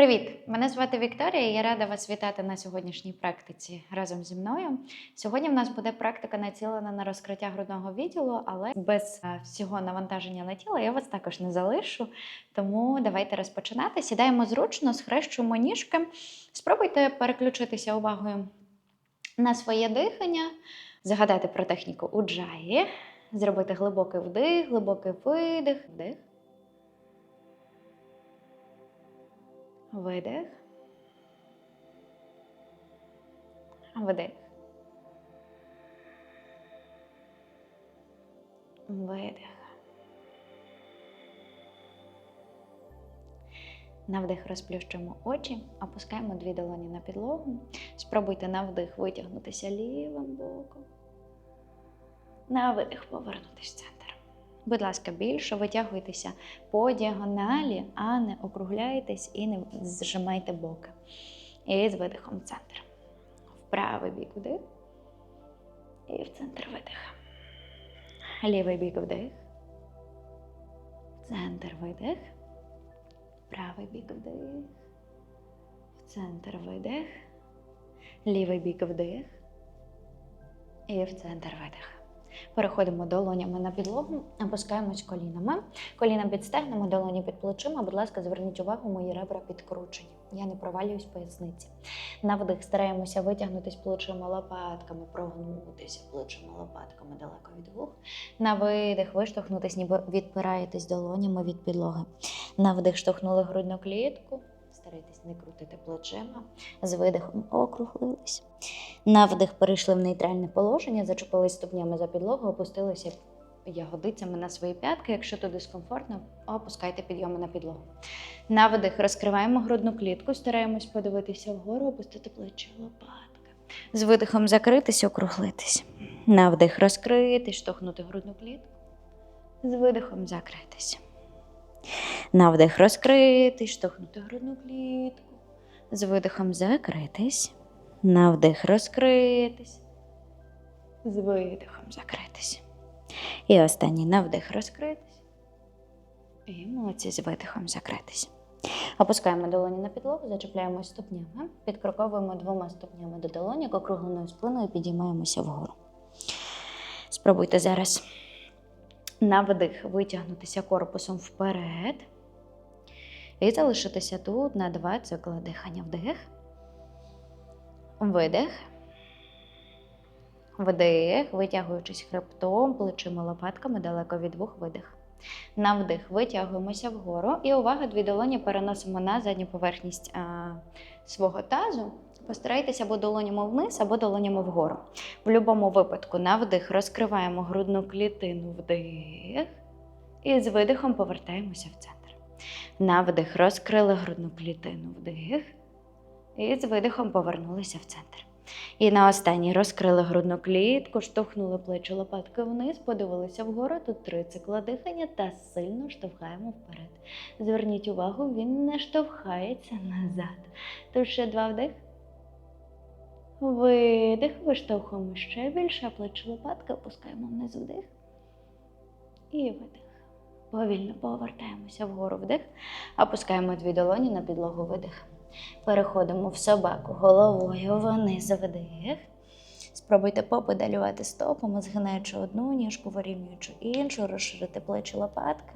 Привіт! Мене звати Вікторія. і Я рада вас вітати на сьогоднішній практиці разом зі мною. Сьогодні в нас буде практика націлена на розкриття грудного відділу, але без е, всього навантаження на тіло я вас також не залишу. Тому давайте розпочинати. Сідаємо зручно, схрещуємо ніжки. Спробуйте переключитися увагою на своє дихання, згадати про техніку уджаї, зробити глибокий вдих, глибокий видих, вдих. Видих. Вдих. Видих. На вдих розплющуємо очі, опускаємо дві долоні на підлогу. Спробуйте на вдих витягнутися лівим боком. На видих повернутися. Будь ласка, більше витягуйтеся по діагоналі, а не округляйтесь і не зжимайте боки. І з видихом в центр. В правий бік вдих. І в центр видих. Лівий бік вдих. В центр видих. Правий бік вдих. В центр видих. Лівий бік вдих. І в центр видих. Переходимо долонями на підлогу, опускаємось колінами. Коліна під стегнами, долоні під плечима. Будь ласка, зверніть увагу, мої ребра підкручені. Я не провалююсь поясниці. На вдих стараємося витягнутися плечима лопатками, прогнутися плечима лопатками далеко від вух. На видих виштовхнутись, ніби відпираєтесь долонями від підлоги. На вдих штовхнули грудну клітку. Старайтесь не крутити плечима. З видихом округлились. На вдих перейшли в нейтральне положення, зачепились ступнями за підлогу, опустилися ягодицями на свої п'ятки. Якщо то дискомфортно, опускайте підйоми на підлогу. На вдих розкриваємо грудну клітку, стараємось подивитися вгору, опустити плечі лопатки. З видихом закритись, округлитись. На вдих розкритись, штовхнути грудну клітку. З видихом закритись. На вдих розкритись, штовхнути грудну клітку. З видихом закритись. На вдих розкритись. З видихом закритись. І останній на вдих розкритись. І молодці з видихом закритись. Опускаємо долоні на підлогу, зачепляємось ступнями, підкроковуємо двома ступнями до долонік, округленою спиною підіймаємося вгору. Спробуйте зараз на вдих витягнутися корпусом вперед. І залишитися тут на два цикли дихання. Вдих. Видих. Вдих, витягуючись хребтом, плечима лопатками далеко від вух, видих. На вдих витягуємося вгору. І увага, дві долоні переносимо на задню поверхність а, свого тазу. Постарайтеся або долонями вниз, або долонями вгору. В будь-якому випадку на вдих розкриваємо грудну клітину вдих. І з видихом повертаємося в центр. На вдих розкрили грудну клітину вдих. І з видихом повернулися в центр. І на останній розкрили грудну клітку, штовхнули плечі лопатки вниз, подивилися вгору. Тут три цикла дихання та сильно штовхаємо вперед. Зверніть увагу, він не штовхається назад. Тут ще два вдих. Видих, виштовхуємо ще більше, плечі лопатки опускаємо вниз вдих. І видих. Повільно повертаємося вгору вдих, опускаємо дві долоні на підлогу видих. Переходимо в собаку головою вниз вдих. Спробуйте попедалювати стопами, згинаючи одну ніжку, вирівнюючи іншу, розширити плечі лопатки,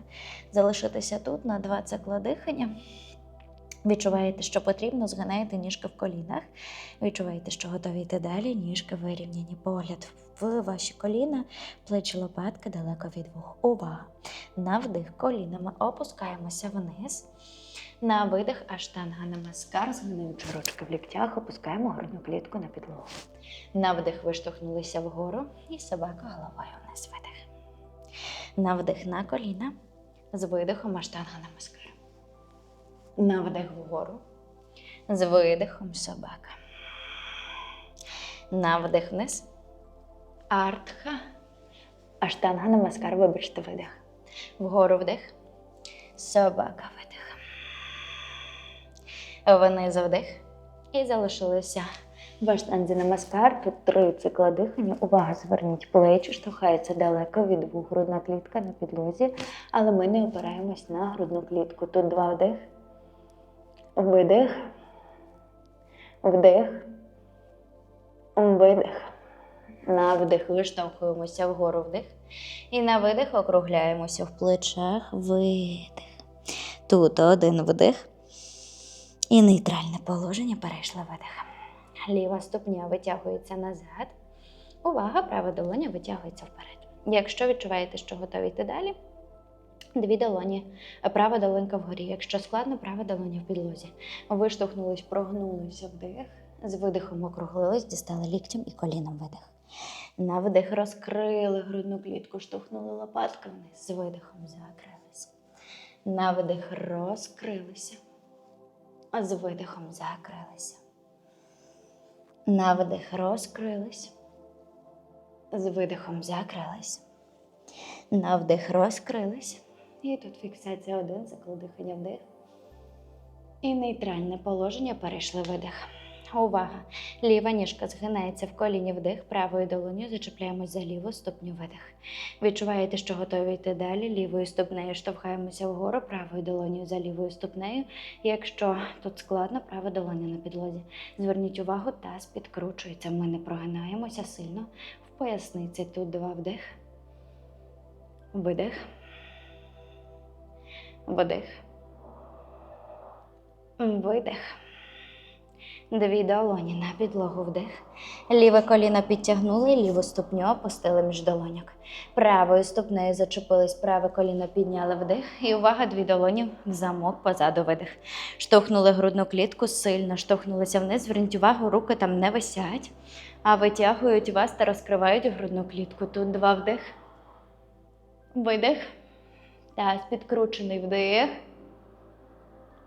залишитися тут на два цикла дихання. Відчуваєте, що потрібно, згинаєте ніжки в колінах. Відчуваєте, що готові йти далі, ніжки вирівняні. Погляд в ваші коліна, плечі лопатки далеко від вух. Увага! На вдих колінами опускаємося вниз. На видих аштанга намаскар, згинаючи ручки в ліктях, опускаємо грудну клітку на підлогу. На вдих виштовхнулися вгору і собака головою вниз видих. На вдих на коліна, з видихом аштанга намаскар. На вдих вгору, з видихом собака. На вдих вниз. Артха. Аштанга намаскар, вибачте, видих. Вгору вдих. Собака видих. Вниз вдих. І залишилися в аштанзі намаскар. Тут три цикла дихання. Увага, зверніть плечі, штовхається далеко від вух. Грудна клітка на підлозі, але ми не опираємось на грудну клітку. Тут два вдих. видих, вдих, видих. На вдих виштовхуємося вгору вдих. І на видих округляємося в плечах. Видих. Тут один вдих. І нейтральне положення перейшли видих. Ліва ступня витягується назад. Увага, права долоня витягується вперед. Якщо відчуваєте, що готові йти далі, дві долоні, права долонька вгорі. Якщо складно, права долоня в підлозі. Виштовхнулись, прогнулися вдих. З видихом округлились, дістали ліктем і коліном видих. На вдих розкрили грудну клітку, штовхнули лопатки вниз, з видихом закрилися. На вдих розкрилися, з видихом закрилися. На вдих розкрились, з видихом закрились. На вдих розкрились. І тут фіксація один, цикл дихання вдих. І нейтральне положення перейшли видих. Увага! Ліва ніжка згинається в коліні вдих, правою долоню зачепляємось за ліву ступню видих. Відчуваєте, що готові йти далі. Лівою ступнею штовхаємося вгору, правою долоню за лівою ступнею. Якщо тут складно, права долоня на підлозі. Зверніть увагу, таз підкручується. Ми не прогинаємося сильно. В поясниці тут два вдих. Видих. Вдих. Видих. Дві долоні на підлогу вдих. Ліве коліно підтягнули, ліву ступню опустили між долоньок. Правою ступнею зачепились, праве коліно підняли вдих. І увага, дві долоні в замок позаду видих. Штовхнули грудну клітку, сильно штовхнулися вниз. Зверніть увагу, руки там не висять, а витягують вас та розкривають грудну клітку. Тут два вдих. Видих. Таз підкручений вдих.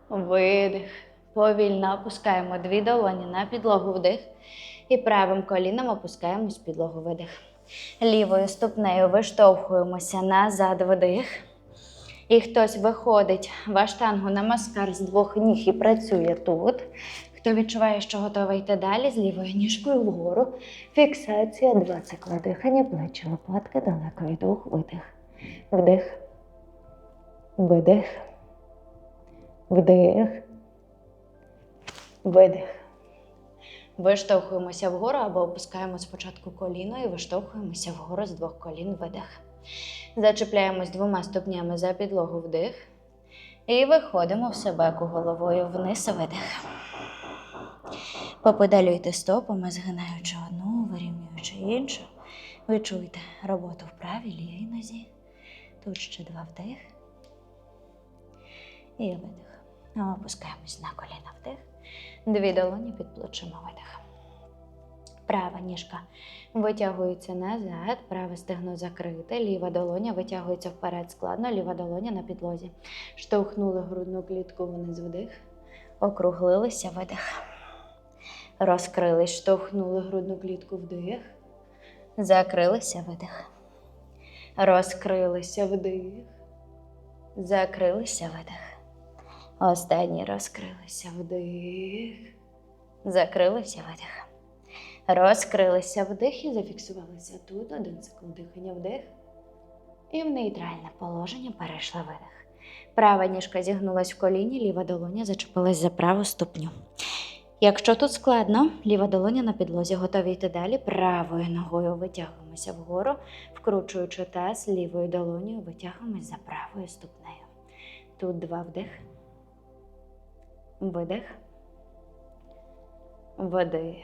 Видих. Повільно опускаємо дві долоні на підлогу вдих. І правим коліном опускаємось підлогу видих. Лівою ступнею виштовхуємося назад вдих. І хтось виходить в аштангу на маскар з двох ніг і працює тут. Хто відчуває, що готовий йти далі, з лівою ніжкою вгору. Фіксація, два цикли дихання, плечі, лопатки, далеко від ух, видих. Вдих. Видих. Вдих. Видих. Виштовхуємося вгору або опускаємо спочатку коліно і виштовхуємося вгору з двох колін видих. Зачепляємось двома ступнями за підлогу вдих. І виходимо в себеку головою вниз видих. Попедалюйте стопами, згинаючи одну, вирівнюючи іншу. Відчуйте роботу в правій лівій нозі. Тут ще два вдих. І видих. Опускаємось на коліна вдих. Дві долоні під плечима видих. Права ніжка витягується назад, праве стегно закрите, ліва долоня витягується вперед складно, ліва долоня на підлозі. Штовхнули грудну клітку вниз вдих, округлилися видих. Розкрились, штовхнули грудну клітку вдих, закрилися видих. Розкрилися вдих, закрилися видих. Останні розкрилися вдих, закрилися видих. Розкрилися вдих і зафіксувалися тут. Один цикл дихання вдих. І в нейтральне положення перейшла видих. Права ніжка зігнулась в коліні, ліва долоня зачепилась за праву ступню. Якщо тут складно, ліва долоня на підлозі готові йти далі. Правою ногою витягуємося вгору, вкручуючи таз, лівою долонею витягуємось за правою ступнею. Тут два вдих. Видих. Вдих.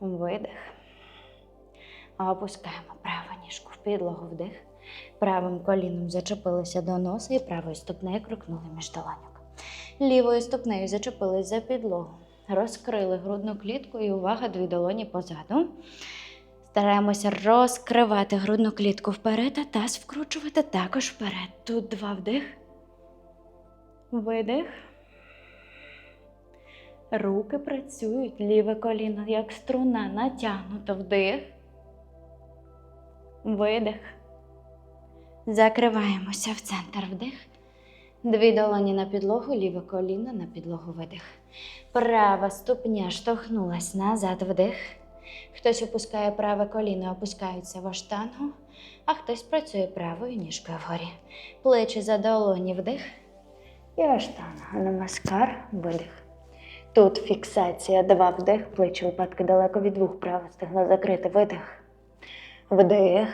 Видих. Опускаємо праву ніжку в підлогу вдих. Правим коліном зачепилися до носа і правою ступнею крокнули між долоньок. Лівою ступнею зачепились за підлогу. Розкрили грудну клітку і увага, дві долоні позаду. Стараємося розкривати грудну клітку вперед, а таз вкручувати також вперед. Тут два вдих. Видих. Руки працюють, ліве коліно, як струна, натягнуто вдих. Видих. Закриваємося в центр вдих. Дві долоні на підлогу, ліве коліно на підлогу видих. Права ступня штовхнулась назад вдих. Хтось опускає праве коліно, опускається в аштангу, а хтось працює правою ніжкою вгорі. Плечі за долоні вдих. І аштана. Намаскар, видих. Тут фіксація, два вдих, плечі лопатки далеко від вух, праве стегно закрите, видих. Вдих.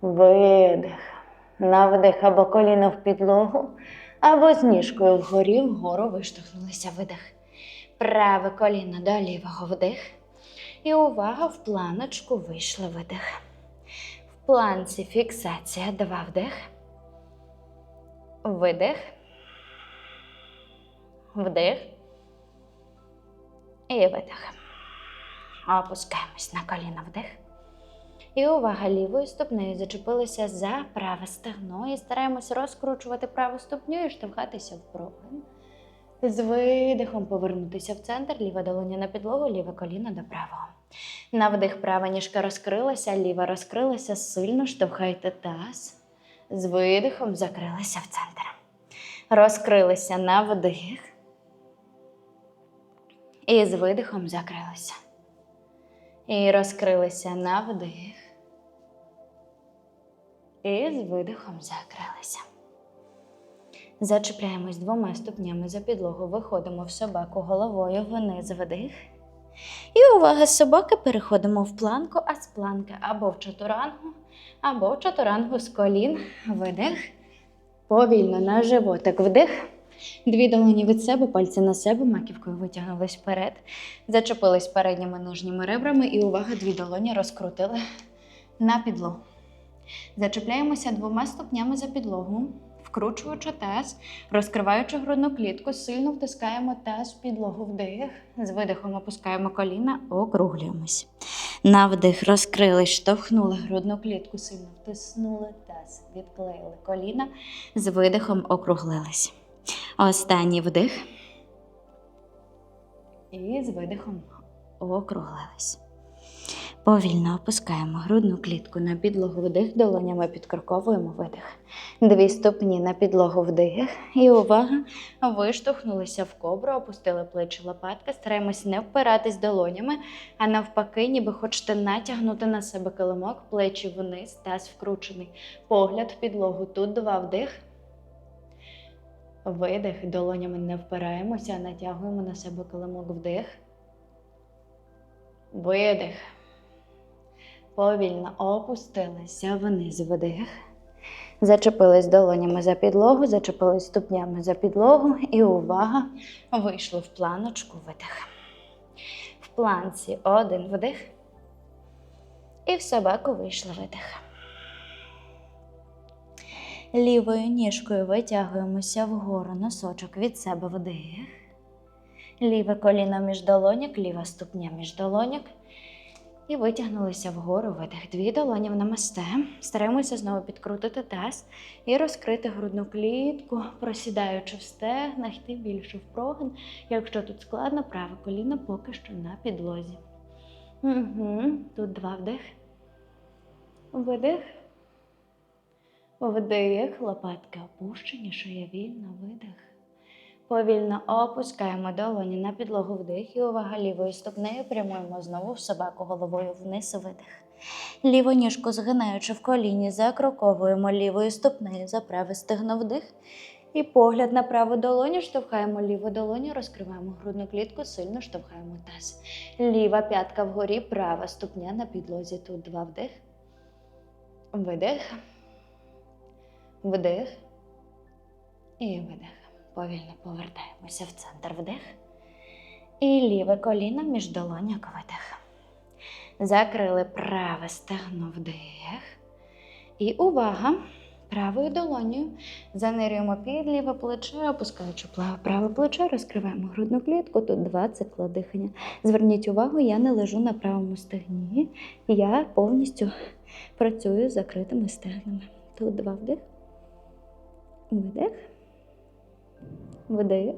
Видих. На вдих або коліно в підлогу, або з ніжкою вгорі, вгору виштовхнулися видих. Праве коліно до лівого вдих. І увага в планочку вийшли видих. В планці фіксація, два вдих. Видих. Вдих. І видих. Опускаємось на коліна вдих. І увага лівою ступнею зачепилися за праве стегно і стараємось розкручувати праву ступню і штовхатися в прогин. З видихом повернутися в центр, ліва долоня на підлогу, ліве коліно до правого. На вдих права ніжка розкрилася, ліва розкрилася, сильно штовхайте таз. З видихом закрилися в центр. Розкрилися на вдих. І з видихом закрилися. І розкрилися на вдих. І з видихом закрилися. Зачіпляємось двома ступнями за підлогу, виходимо в собаку головою вниз вдих. І увага собаки переходимо в планку, а з планки або в чатурангу, або в чатурангу з колін. Видих. Повільно на животик вдих. Дві долоні від себе, пальці на себе, маківкою витягнулись вперед. Зачепились передніми нижніми ребрами, і увага, дві долоні розкрутили на підлогу. Зачепляємося двома ступнями за підлогу, вкручуючи таз, розкриваючи грудну клітку, сильно втискаємо таз в підлогу вдих. З видихом опускаємо коліна, округлюємось. На вдих розкрили, штовхнули грудну клітку, сильно втиснули таз, відклеїли коліна, з видихом округлились. Останній вдих. І з видихом округлились. Повільно опускаємо грудну клітку на підлогу вдих, долонями підкроковуємо видих. Дві ступні на підлогу вдих. І увага! Виштовхнулися в кобру, опустили плечі лопатки, стараємось не впиратись долонями, а навпаки, ніби хочете натягнути на себе килимок, плечі вниз, таз вкручений. Погляд в підлогу. Тут два вдих. Видих, долонями не впираємося, натягуємо на себе килимок вдих. Видих. Повільно опустилися вниз вдих. Зачепились долонями за підлогу, зачепились ступнями за підлогу. І увага! Вийшли в планочку видих. В планці один вдих. І в собаку вийшли видих. Лівою ніжкою витягуємося вгору носочок від себе вдих. Ліве коліно між долоняк, ліва ступня між долоняк. І витягнулися вгору видих. Дві долоні в намасте. Стараємося знову підкрутити таз і розкрити грудну клітку, просідаючи в стегнах, йти більше в прогин. Якщо тут складно, праве коліно поки що на підлозі. Угу. Тут два вдих. Видих. Вдих, лопатки опущені, шия вільна, видих. Повільно опускаємо долоні на підлогу вдих і увага лівою ступнею прямуємо знову в собаку головою вниз видих. Ліву ніжку згинаючи в коліні, закроковуємо лівою ступнею за праве стегно вдих. І погляд на праву долоню, штовхаємо ліву долоню, розкриваємо грудну клітку, сильно штовхаємо таз. Ліва п'ятка вгорі, права ступня на підлозі. Тут два вдих. Видих. Вдих. І видих. Повільно повертаємося в центр вдих. І ліве коліно між долоняк видих. Закрили праве стегно вдих. І увага! Правою долонею занирюємо під ліве плече, опускаючи праве плече, розкриваємо грудну клітку. Тут два цикла дихання. Зверніть увагу, я не лежу на правому стегні. Я повністю працюю з закритими стегнами. Тут два вдих. Видих. Вдих.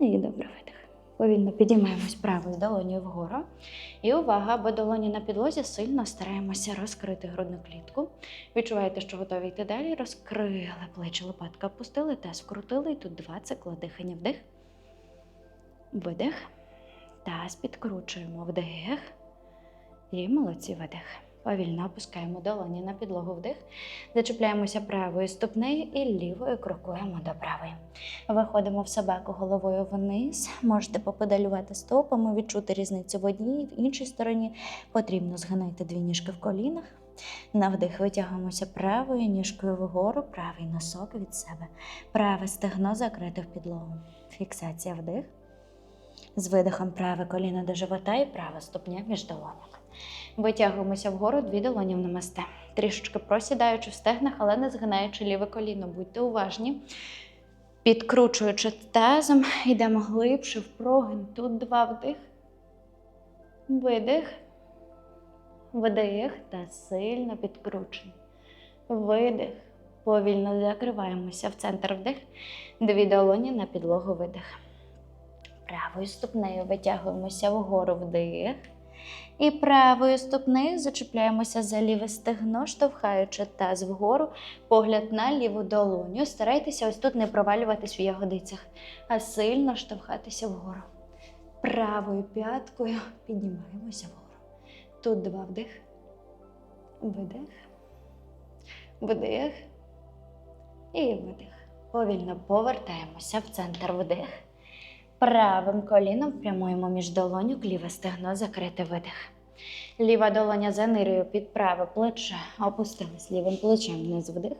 І добре видих. Повільно підіймаємось правою долонею вгору. І увага, або долоні на підлозі сильно стараємося розкрити грудну клітку. Відчуваєте, що готові йти далі. Розкрили плечі, лопатка опустили, таз вкрутили. І тут два цикла дихання. Вдих. Видих. Таз підкручуємо вдих. І молодці видих. Повільно опускаємо долоні на підлогу вдих. Зачіпляємося правою ступнею і лівою крокуємо до правої. Виходимо в собаку головою вниз. Можете попедалювати стопами, відчути різницю в одній в іншій стороні. Потрібно згинайте дві ніжки в колінах. На вдих витягуємося правою ніжкою вгору, правий носок від себе. Праве стегно закрите в підлогу. Фіксація вдих. З видихом праве коліно до живота і права ступня між долонок. Витягуємося вгору дві долоні в намасте. Трішечки просідаючи в стегнах, але не згинаючи ліве коліно. Будьте уважні. Підкручуючи тазом, йдемо глибше в прогин. Тут два вдих. Видих. Вдих та сильно підкручуємо. Видих. Повільно закриваємося в центр вдих. Дві долоні на підлогу видих. Правою ступнею витягуємося вгору вдих. І правою ступнею зачіпляємося за ліве стегно, штовхаючи таз вгору, погляд на ліву долоню. Старайтеся ось тут не провалюватись в ягодицях, а сильно штовхатися вгору. Правою п'яткою піднімаємося вгору. Тут два вдих. Видих. Вдих. І видих. Повільно повертаємося в центр вдих. Правим коліном прямуємо між долоню, ліве стегно, закрите видих. Ліва долоня за нирою під праве плече. Опустились лівим плечем вниз вдих.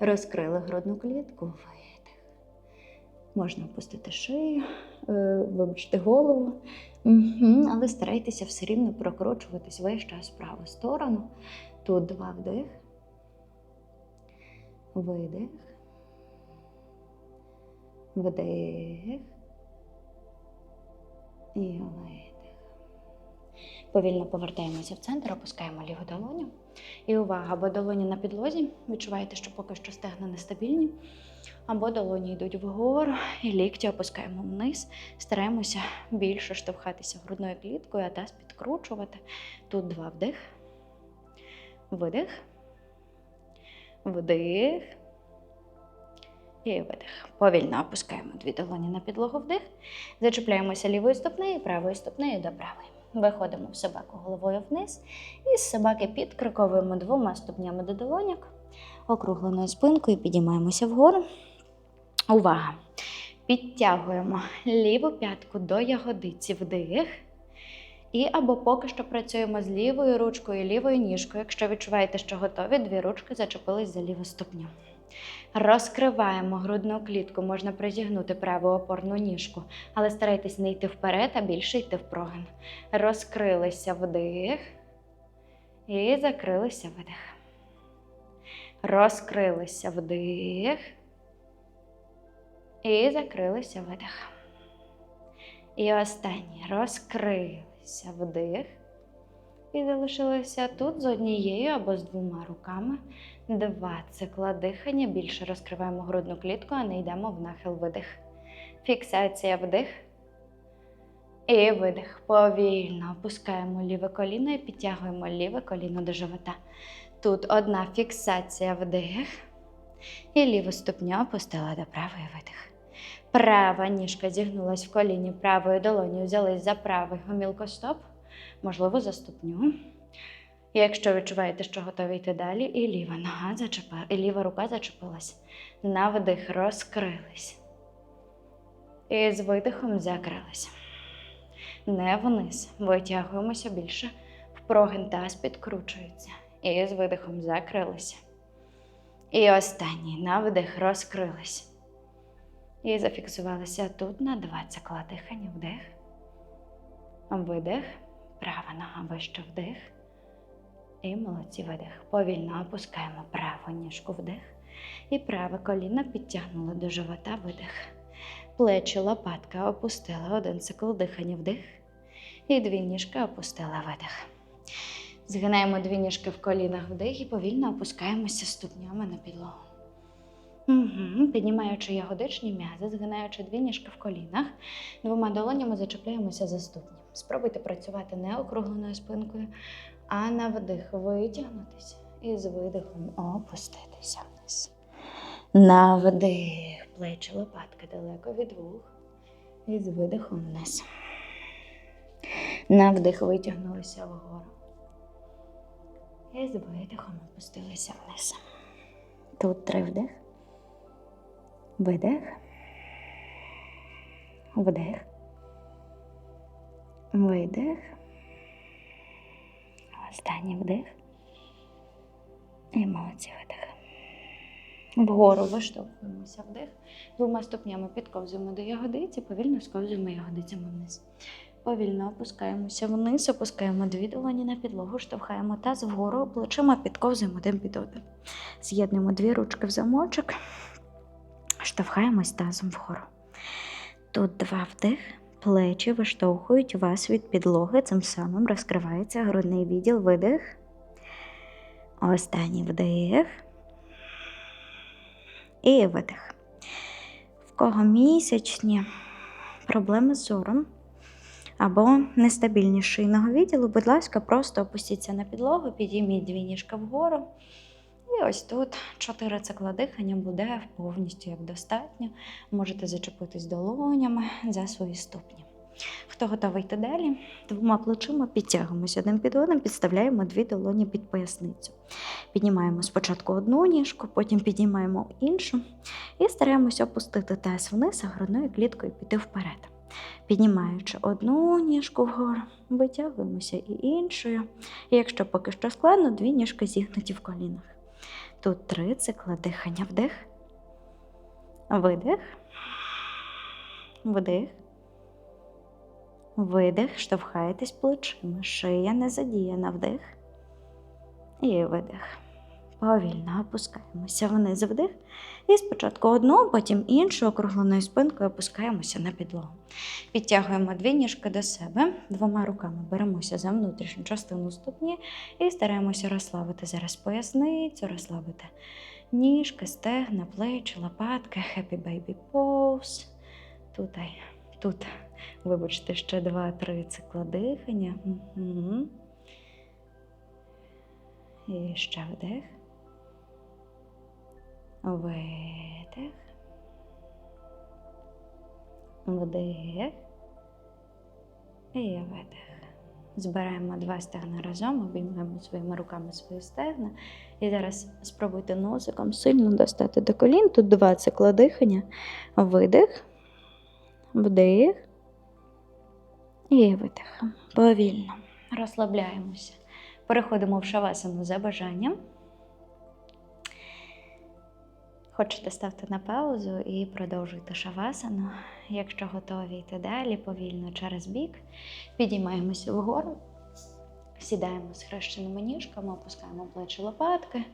Розкрили грудну клітку. Видих. Можна опустити шию, е, вибачте голову. Але старайтеся все рівно прокручуватись весь час в праву сторону. Тут два вдих. Видих. Вдих. І видих. Повільно повертаємося в центр, опускаємо ліву долоню. І увага, або долоні на підлозі. Відчуваєте, що поки що стегна нестабільні. Або долоні йдуть вгору, і лікті опускаємо вниз. Стараємося більше штовхатися грудною кліткою, а таз підкручувати. Тут два вдих. Видих. Вдих. І видих. Повільно опускаємо дві долоні на підлогу вдих. Зачіпляємося лівою ступнею, правою ступнею до правої. Виходимо в собаку головою вниз. І з собаки підкриковуємо двома ступнями до долоняк, округленою спинкою підіймаємося вгору. Увага! Підтягуємо ліву п'ятку до ягодиці вдих. І або поки що працюємо з лівою ручкою, лівою ніжкою. Якщо відчуваєте, що готові, дві ручки зачепились за ліву ступню. Розкриваємо грудну клітку, можна призігнути праву опорну ніжку, але старайтесь не йти вперед, а більше йти в прогин. Розкрилися вдих і закрилися видих. Розкрилися вдих і закрилися видих. І останній розкрилися вдих. І залишилися тут з однією або з двома руками. Два цикла дихання. Більше розкриваємо грудну клітку, а не йдемо в нахил видих. Фіксація вдих. І видих. Повільно опускаємо ліве коліно і підтягуємо ліве коліно до живота. Тут одна фіксація вдих. І ліву ступню опустила до правої видих. Права ніжка зігнулась в коліні, правою долонею взялись за правий гомілкостоп, можливо, за ступню. Якщо відчуваєте, що готові йти далі, і ліва нога зачепила, і ліва рука зачепилась. На вдих розкрились. І з видихом закрились. Не вниз. Витягуємося більше. В прогин таз підкручується. І з видихом закрилися. І останній на вдих розкрились. І зафіксувалися тут на два цикла дихання. Вдих. Видих. Права нога вище вдих. І молодці видих. Повільно опускаємо праву ніжку вдих. І праве коліно підтягнули до живота видих. Плечі лопатка опустила один цикл дихання вдих. І дві ніжки опустила видих. Згинаємо дві ніжки в колінах вдих і повільно опускаємося ступнями на підлогу. Угу. Піднімаючи ягодичні м'язи, згинаючи дві ніжки в колінах, двома долонями зачепляємося за ступні. Спробуйте працювати не округленою спинкою, а на вдих витягнутися і з видихом опуститися вниз. На вдих, плечі лопатки далеко від вух. І з видихом вниз. На вдих витягнулися вгору. І з видихом опустилися вниз. Тут три вдих. Видих. Вдих. Видих. Останній вдих. І молодці видих. Вгору виштовхуємося вдих. Двома ступнями підковзуємо до ягодиці, повільно сковзуємо ягодицями вниз. Повільно опускаємося вниз, опускаємо дві долоні на підлогу, штовхаємо таз вгору, плечима підковзуємо один під один. З'єднуємо дві ручки в замочок, штовхаємось тазом вгору. Тут два вдих, плечі виштовхують вас від підлоги, цим самим розкривається грудний відділ, видих. Останній вдих. І видих. В кого місячні проблеми з зором або нестабільність шийного відділу, будь ласка, просто опустіться на підлогу, підійміть дві ніжки вгору. І ось тут чотири цикла дихання буде повністю як достатньо. Можете зачепитись долонями за свої ступні. Хто готовий йти далі, двома плечима підтягуємося один під одним, підставляємо дві долоні під поясницю. Піднімаємо спочатку одну ніжку, потім піднімаємо іншу і стараємося опустити таз вниз, а грудною кліткою піти вперед. Піднімаючи одну ніжку вгору, витягуємося і іншою. І якщо поки що складно, дві ніжки зігнуті в колінах. Тут три цикла дихання. Вдих, видих, вдих, видих, штовхаєтесь плечима, шия не задіяна, вдих. І видих. Повільно опускаємося вниз вдих. І спочатку одну, потім іншу округленою спинкою опускаємося на підлогу. Підтягуємо дві ніжки до себе, двома руками беремося за внутрішню частину ступні і стараємося розслабити зараз поясницю, розслабити ніжки, стегна, плечі, лопатки, happy baby pose. Тут, тут, вибачте, ще два-три цикла дихання. І ще вдих. Видих. Вдих. І видих. Збираємо два стегна разом, обіймаємо своїми руками свої стегна. І зараз спробуйте носиком сильно достати до колін. Тут два цикла дихання. Видих, вдих і видих. Повільно. Розслабляємося. Переходимо в шавасану за бажанням. Хочете ставте на паузу і продовжуйте шавасану. Якщо готові йти далі, повільно через бік, підіймаємося вгору, сідаємо з хрещеними ніжками, опускаємо плечі лопатки.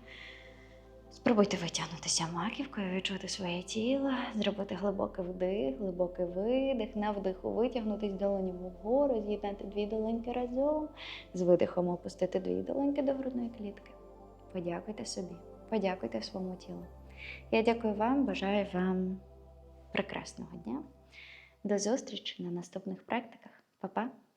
Спробуйте витягнутися маківкою, відчути своє тіло, зробити глибокий вдих, глибокий видих, на вдиху витягнутись долонями вгору, з'єднати дві долоньки разом, з видихом опустити дві долоньки до грудної клітки. Подякуйте собі, подякуйте своєму тілу. Я дякую вам, бажаю вам прекрасного дня. До зустрічі на наступних практиках. Па-па!